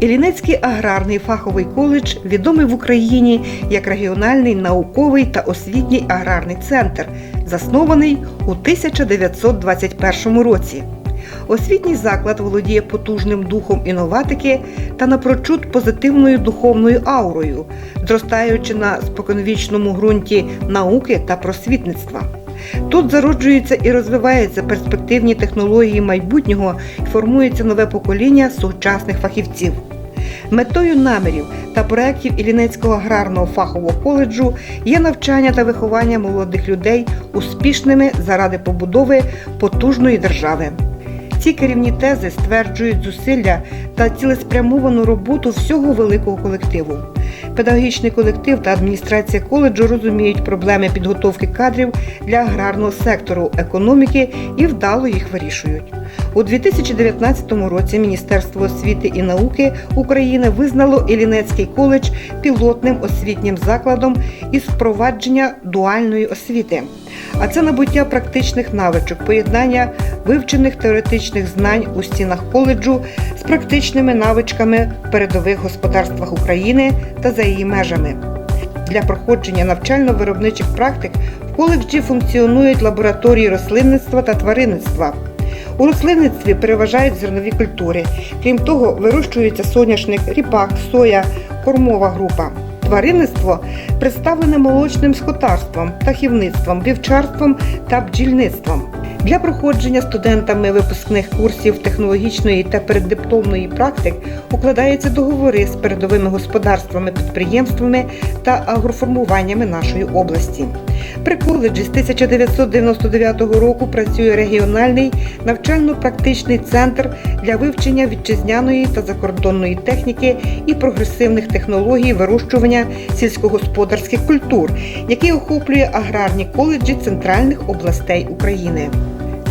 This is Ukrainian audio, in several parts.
Іллінецький аграрний фаховий коледж відомий в Україні як регіональний науковий та освітній аграрний центр, заснований у 1921 році. Освітній заклад володіє потужним духом інноватики та напрочуд позитивною духовною аурою, зростаючи на споконвічному ґрунті науки та просвітництва. Тут зароджуються і розвиваються перспективні технології майбутнього і формується нове покоління сучасних фахівців. Метою намірів та проєктів Іллінецького аграрного фахового коледжу є навчання та виховання молодих людей успішними заради побудови потужної держави. Ці керівні тези стверджують зусилля та цілеспрямовану роботу всього великого колективу. Педагогічний колектив та адміністрація коледжу розуміють проблеми підготовки кадрів для аграрного сектору економіки і вдало їх вирішують. У 2019 році Міністерство освіти і науки України визнало Іллінецький коледж пілотним освітнім закладом із впровадження дуальної освіти. А це набуття практичних навичок, поєднання вивчених теоретичних знань у стінах коледжу з практичними навичками в передових господарствах України та за її межами. Для проходження навчально-виробничих практик в коледжі функціонують лабораторії рослинництва та тваринництва. У рослинництві переважають зернові культури. Крім того, вирощується соняшник, ріпак, соя, кормова група. Тваринництво представлене молочним скотарством, птахівництвом, вівчарством та бджільництвом. Для проходження студентами випускних курсів технологічної та переддипломної практик укладаються договори з передовими господарствами, підприємствами та агроформуваннями нашої області. При коледжі з 1999 року працює регіональний навчально-практичний центр для вивчення вітчизняної та закордонної техніки і прогресивних технологій вирощування сільськогосподарських культур, який охоплює аграрні коледжі центральних областей України.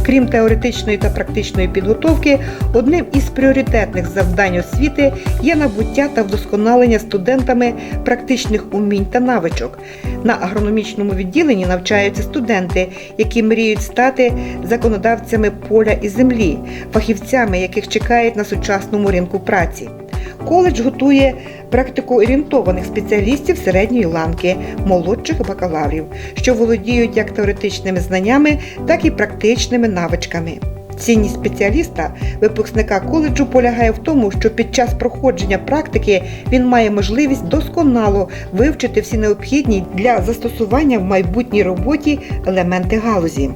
Крім теоретичної та практичної підготовки, одним із пріоритетних завдань освіти є набуття та вдосконалення студентами практичних умінь та навичок. На агрономічному відділенні навчаються студенти, які мріють стати законодавцями поля і землі, фахівцями, яких чекають на сучасному ринку праці. Коледж готує практико-орієнтованих спеціалістів середньої ланки, молодших бакалаврів, що володіють як теоретичними знаннями, так і практичними навичками. Цінність спеціаліста, випускника коледжу полягає в тому, що під час проходження практики він має можливість досконало вивчити всі необхідні для застосування в майбутній роботі елементи галузі.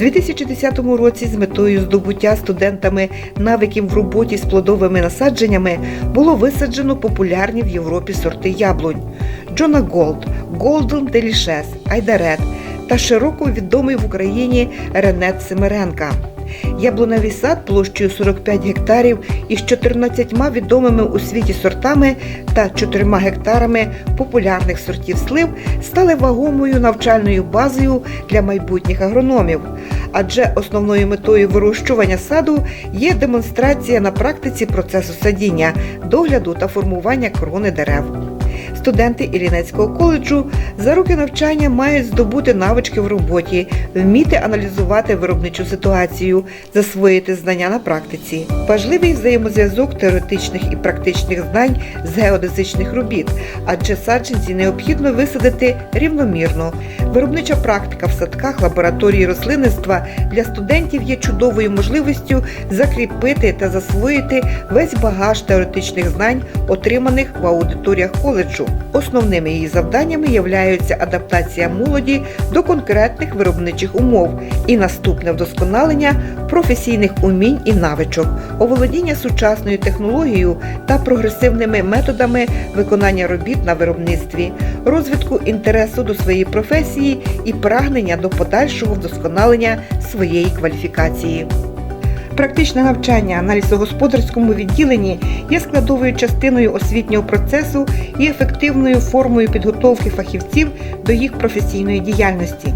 У 2010 році з метою здобуття студентами навиків в роботі з плодовими насадженнями було висаджено популярні в Європі сорти яблунь Джона Голд, Голден Делішес, Айдарет та широко відомий в Україні Ренет Семеренка. Яблуневий сад площею 45 гектарів із 14 відомими у світі сортами та 4 гектарами популярних сортів слив стали вагомою навчальною базою для майбутніх агрономів. Адже основною метою вирощування саду є демонстрація на практиці процесу садіння, догляду та формування крони дерев. Студенти Іллінецького коледжу за роки навчання мають здобути навички в роботі, вміти аналізувати виробничу ситуацію, засвоїти знання на практиці. Важливий взаємозв'язок теоретичних і практичних знань з геодезичних робіт, адже саджанці необхідно висадити рівномірно. Виробнича практика в садках лабораторії рослинництва для студентів є чудовою можливістю закріпити та засвоїти весь багаж теоретичних знань, отриманих в аудиторіях коледжу. Основними її завданнями являються адаптація молоді до конкретних виробничих умов і наступне вдосконалення професійних умінь і навичок, оволодіння сучасною технологією та прогресивними методами виконання робіт на виробництві, розвитку інтересу до своєї професії і прагнення до подальшого вдосконалення своєї кваліфікації. Практичне навчання на лісогосподарському відділенні є складовою частиною освітнього процесу і ефективною формою підготовки фахівців до їх професійної діяльності.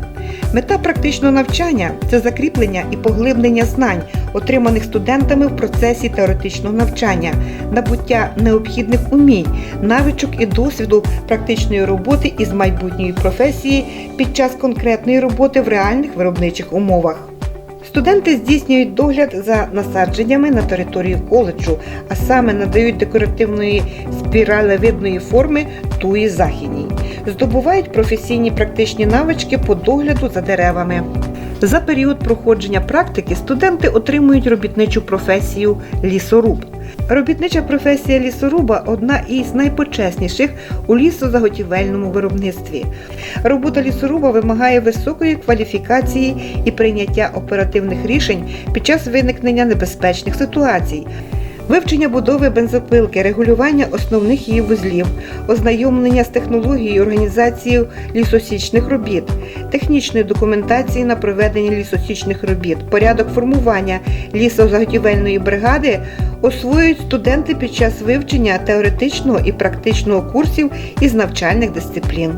Мета практичного навчання це закріплення і поглиблення знань, отриманих студентами в процесі теоретичного навчання, набуття необхідних умінь, навичок і досвіду практичної роботи із майбутньої професії під час конкретної роботи в реальних виробничих умовах. Студенти здійснюють догляд за насадженнями на території коледжу, а саме надають декоративної спіралевидної форми туї західній. Здобувають професійні практичні навички по догляду за деревами. За період проходження практики студенти отримують робітничу професію лісоруб. Робітнича професія лісоруба одна із найпочесніших у лісозаготівельному виробництві. Робота лісоруба вимагає високої кваліфікації і прийняття оперативних рішень під час виникнення небезпечних ситуацій. Вивчення будови бензопилки, регулювання основних її вузлів, ознайомлення з технологією організації лісосічних робіт, технічної документації на проведення лісосічних робіт, порядок формування лісозаготівельної бригади освоюють студенти під час вивчення теоретичного і практичного курсів із навчальних дисциплін.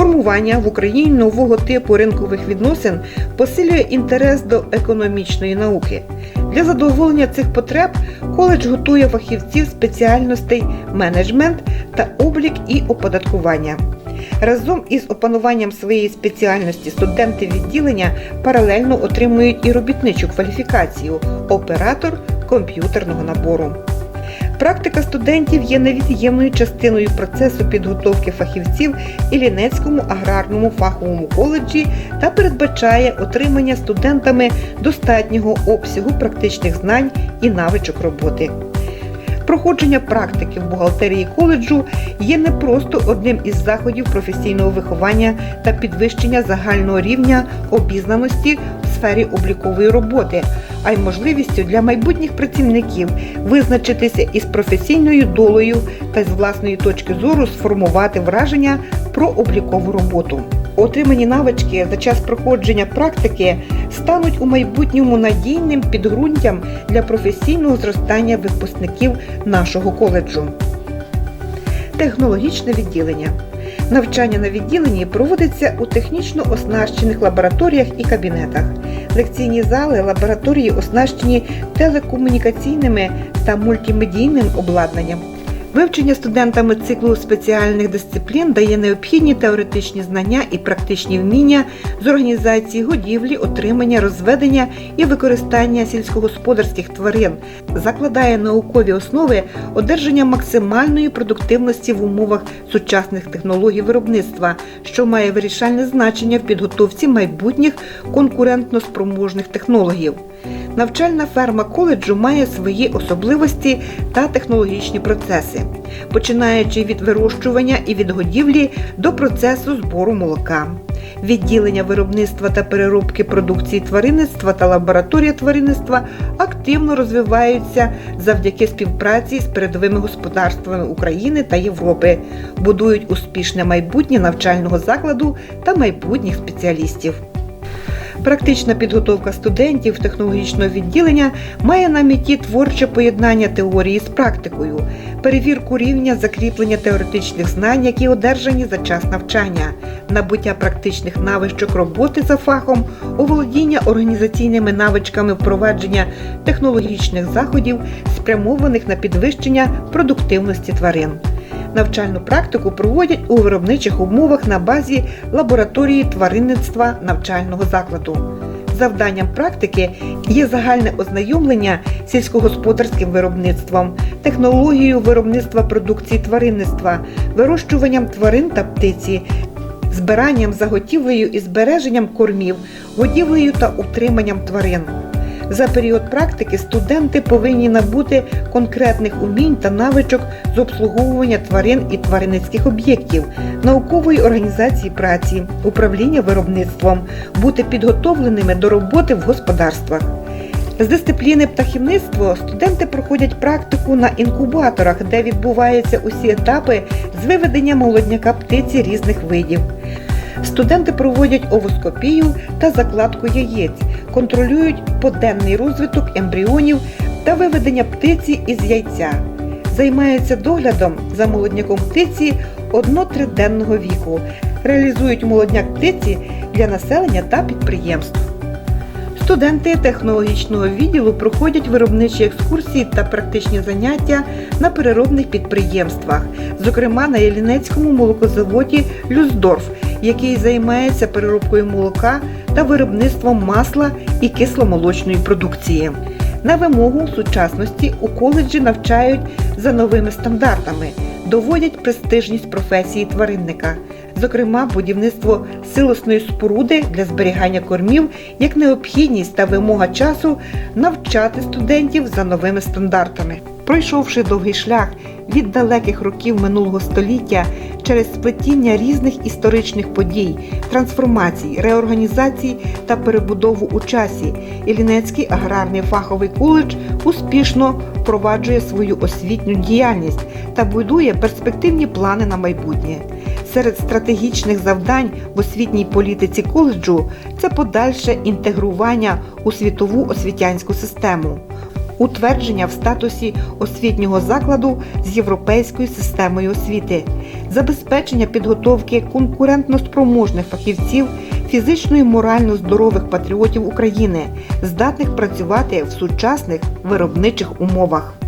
Формування в Україні нового типу ринкових відносин посилює інтерес до економічної науки. Для задоволення цих потреб коледж готує фахівців спеціальностей менеджмент та облік і оподаткування. Разом із опануванням своєї спеціальності студенти відділення паралельно отримують і робітничу кваліфікацію оператор комп'ютерного набору. Практика студентів є невід'ємною частиною процесу підготовки фахівців Іллінецькому аграрному фаховому коледжі та передбачає отримання студентами достатнього обсягу практичних знань і навичок роботи. Проходження практики в бухгалтерії коледжу є не просто одним із заходів професійного виховання та підвищення загального рівня обізнаності в сфері облікової роботи, а й можливістю для майбутніх працівників визначитися із професійною долею та з власної точки зору сформувати враження про облікову роботу. Отримані навички за час проходження практики стануть у майбутньому надійним підґрунтям для професійного зростання випускників нашого коледжу. Технологічне відділення. Навчання на відділенні проводиться у технічно оснащених лабораторіях і кабінетах. Лекційні зали лабораторії оснащені телекомунікаційними та мультимедійним обладнанням. Вивчення студентами циклу спеціальних дисциплін дає необхідні теоретичні знання і практичні вміння з організації годівлі, отримання, розведення і використання сільськогосподарських тварин, закладає наукові основи одержання максимальної продуктивності в умовах сучасних технологій виробництва, що має вирішальне значення в підготовці майбутніх конкурентно-спроможних технологів. Навчальна ферма коледжу має свої особливості та технологічні процеси, починаючи від вирощування і відгодівлі до процесу збору молока. Відділення виробництва та переробки продукції тваринництва та лабораторія тваринництва активно розвиваються завдяки співпраці з передовими господарствами України та Європи, будують успішне майбутнє навчального закладу та майбутніх спеціалістів. Практична підготовка студентів технологічного відділення має на меті творче поєднання теорії з практикою, перевірку рівня закріплення теоретичних знань, які одержані за час навчання, набуття практичних навичок роботи за фахом, оволодіння організаційними навичками впровадження технологічних заходів, спрямованих на підвищення продуктивності тварин. Навчальну практику проводять у виробничих умовах на базі лабораторії тваринництва навчального закладу. Завданням практики є загальне ознайомлення сільськогосподарським виробництвом, технологією виробництва продукції тваринництва, вирощуванням тварин та птиці, збиранням, заготівлею і збереженням кормів, годівлею та утриманням тварин. За період практики студенти повинні набути конкретних умінь та навичок з обслуговування тварин і тваринницьких об'єктів, наукової організації праці, управління виробництвом, бути підготовленими до роботи в господарствах. З дисципліни птахівництво студенти проходять практику на інкубаторах, де відбуваються усі етапи з виведення молодняка птиці різних видів. Студенти проводять овоскопію та закладку яєць, контролюють поденний розвиток ембріонів та виведення птиці із яйця. Займаються доглядом за молодняком птиці одно-триденного віку, реалізують молодняк птиці для населення та підприємств. Студенти технологічного відділу проходять виробничі екскурсії та практичні заняття на переробних підприємствах, зокрема на Єлінецькому молокозаводі Люсдорф який займається переробкою молока та виробництвом масла і кисломолочної продукції. На вимогу сучасності у коледжі навчають за новими стандартами, доводять престижність професії тваринника, зокрема будівництво силосної споруди для зберігання кормів як необхідність та вимога часу навчати студентів за новими стандартами. Пройшовши довгий шлях від далеких років минулого століття через сплетіння різних історичних подій, трансформацій, реорганізацій та перебудову у часі, Іллінецький аграрний фаховий коледж успішно впроваджує свою освітню діяльність та будує перспективні плани на майбутнє. Серед стратегічних завдань в освітній політиці коледжу це подальше інтегрування у світову освітянську систему, утвердження в статусі освітнього закладу з європейською системою освіти, забезпечення підготовки конкурентноспроможних фахівців, фізично і морально здорових патріотів України, здатних працювати в сучасних виробничих умовах.